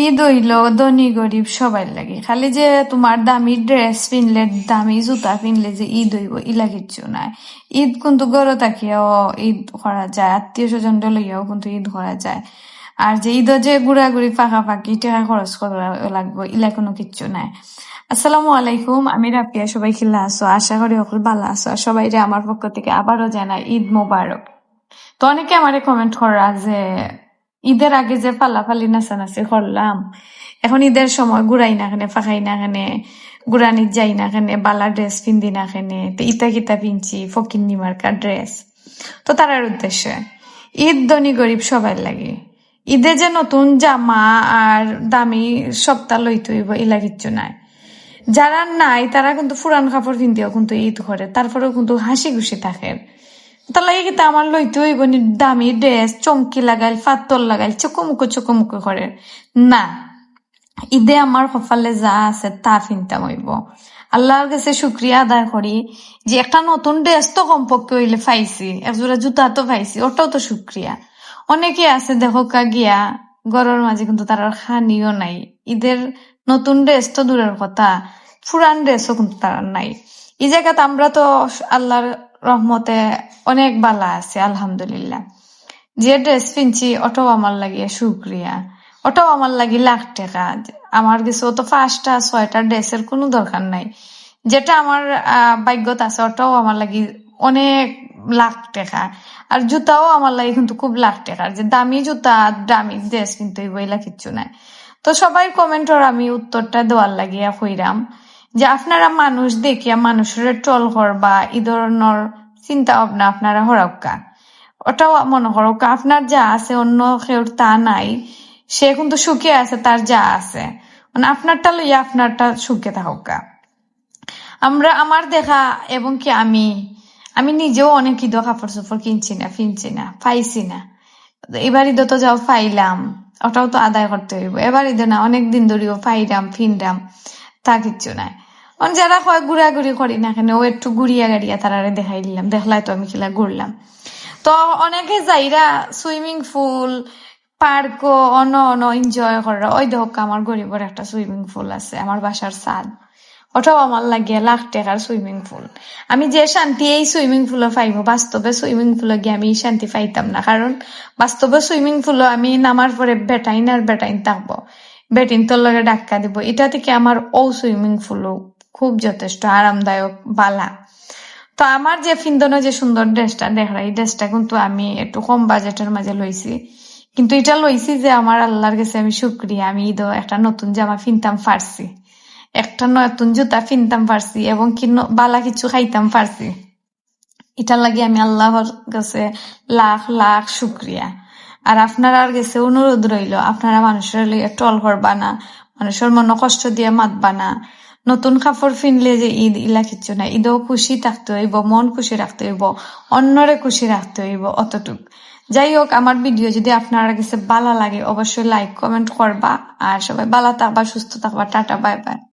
ঈদ হইল, ধনী, গরিব সবাই লাগে। খালি যে তোমার দামি ড্রেস পিনলে, দামি জুতা পিনলে যে ঈদ হইব ইলা কিচ্ছু নাই। ঈদ কিন্তু গড়ে থাকিয়াও ঈদ করা যায়, আত্মীয় স্বজন লইয়াও কিন্তু ঈদ করা যায়। আর যে ঈদ যে ঘুরাঘুরি ফাঁকি টাকা খরচ করা লাগবে ইলা কোনো কিচ্ছু নাই। আসসালামু আলাইকুম, আমি রাপিয়া সবাই খিলা আছো? আশা করি সকল ভালো আছো, আর সবাই আমার পক্ষ থেকে আবারও জানাই ঈদ মোবারক। তো অনেকে আমারে কমেন্ট করা যে ঈদের আগে যে ফালাফালি নাচানাচি করলাম, এখন ঈদের সময় ঘুরাই না কেনে, ফাঁকাই না কেনে, ঘুরানিত যাই না কেনে, বালা ড্রেস পিন্দি না কেনে ইতা কিতা পিনছি, ফকির নিমার্কার ড্রেস তো তারার উদ্দেশ্যে, ঈদ ধনী গরিব সবাই লাগে। ঈদে যে নতুন জামা আর দামি সপ্তাহ লইতে হইব, ইলা কিচ্ছু নাই। যারা নাই, তারা কিন্তু ফুরান কাপড় কিনতেও কিন্তু ঈদ করে, তারপরেও কিন্তু হাসি খুশি থাকে। তার লাগে কিন্তু আমার লইতে হইব দামি ড্রেস, চমকি লাগাইল ফাতল লাগাইল, চকমুকো চকমুকো করে। না, ঈদে আমার কপালে যা আছে তা ফিনতাম হইব। আল্লাহর কাছে শুক্রিয়া আদায় করি যে একটা নতুন ড্রেস তো কমপক্ষে হইলে পাইছি একজোড়া জুতা তো পাইছি, ওটাও তো শুক্রিয়া। অনেকে আছে দেখো গিয়া গরর মাঝে কিন্তু তার খানিও নাই। ঈদের নতুন ড্রেস তো দূরের কথা, পুরান ড্রেসও কিন্তু তার নাই। এই জায়গাতে আমরা তো আল্লাহর রহমতে অনেক বালা আছে, আলহামদুলিল্লাহ। যে ড্রেস পিনছি, ওটাও আমার লাগিয়ে শুক্রিয়া। ওটাও আমার লাগি লাখ টাকা। আমার কিছু তো পাঁচটা, ছয়টা ড্রেসের কোনো দরকার নাই। যেটা আমার ভাগ্যত আছে, ওটাও আমার লাগি অনেক লাখ টাকা। আর জুতাও আমার লাগে কিন্তু খুব লাখ টাকার যে দামি জুতা, দামি ড্রেস কিন্তু বইলা কিচ্ছু নাই। তো সবাই কমেন্টর আমি উত্তরটা দেওয়ার লাগিয়া কইরাম। যে আপনারা মানুষ দেখিয়া মানুষের ট্রল করবা এই ধরনের চিন্তা ভাবনা আপনারা হরক্কা ওটাও মনে হরক্কা আপনার যা আছে, অন্য কেউ তা নাই। সে কিন্তু সুখে আছে, তার যা আছে। মানে আপনারটা লইয়া আপনারটা সুখে থাকা আমরা, আমার দেখা এবং কি আমি আমি নিজেও অনেক ঈদ কাপড় চোপড় কিনছি না, ফিনছি না, পাইছি না। এবার ঈদ তো যাও পাইলাম, ওটাও তো আদায় করতে হইব। এবার ঈদে না, অনেক দিন ধরেও পাইরাম, ফিনরাম, তা কিচ্ছু নাই। যারা হয় ঘুরাঘুরি করি না কেন, ও একটু ঘুরিয়া গাড়িয়া তারারে দেখাই দিলাম দেখলাই তো আমি খেলা ঘুরলাম। তো অনেকে যাইরা swimming pool, park on on enjoy করা ওই দেখ আমার গরিবের একটা সুইমিং পুল আছে, আমার বাসার সাদ ওটাও আমার লাগে লাখ টাকার সুইমিং পুল। আমি যে শান্তি এই সুইমিং পুলে পাইব বাস্তবে সুইমিং পুলে গিয়ে আমি শান্তি পাইতাম না, কারণ বাস্তবে সুইমিং পুলে আমি নামার পরে বেটাইন আর বেটাইন থাকব। বেটিন তোর লগে ডাক্কা দিব, এটা থেকে আমার ও সুইমিং পুলও খুব যথেষ্ট, আরামদায়ক বালা। তো আমার যে ফিন্দনো যে সুন্দর ড্রেসটা দেখা এই ড্রেসটা কিন্তু আমি একটু কম বাজেটের মাঝে লইছি। কিন্তু এটা লইছি যে আমার আল্লাহর কাছে আমি শুক্রিয়া, আমি ঈদ একটা নতুন জামা ফিনতাম পারছি একটা নতুন জুতা ফিনতাম পারছি এবং কি বালা কিছু খাইতাম পারছি এটার লাগে আমি আল্লাহর কাছে লাখ লাখ শুক্রিয়া। আর আপনার আর গেছে অনুরোধ রইল, আপনারা মানুষের টল করবা না, মানুষের মনে কষ্ট দিয়ে মাতবা না। নতুন কাপড় ফিনলে যে ঈদ ইলা কিচ্ছু না ঈদও খুশি থাকতে হইব, মন খুশি রাখতে হইব, অন্যরে খুশি রাখতে হইব অতটুক। যাই হোক আমার ভিডিও যদি আপনার কাছে ভালো লাগে, অবশ্যই লাইক কমেন্ট করবা। আর সবাই ভালো থাকবা, সুস্থ থাকবা, টাটা বাই বাই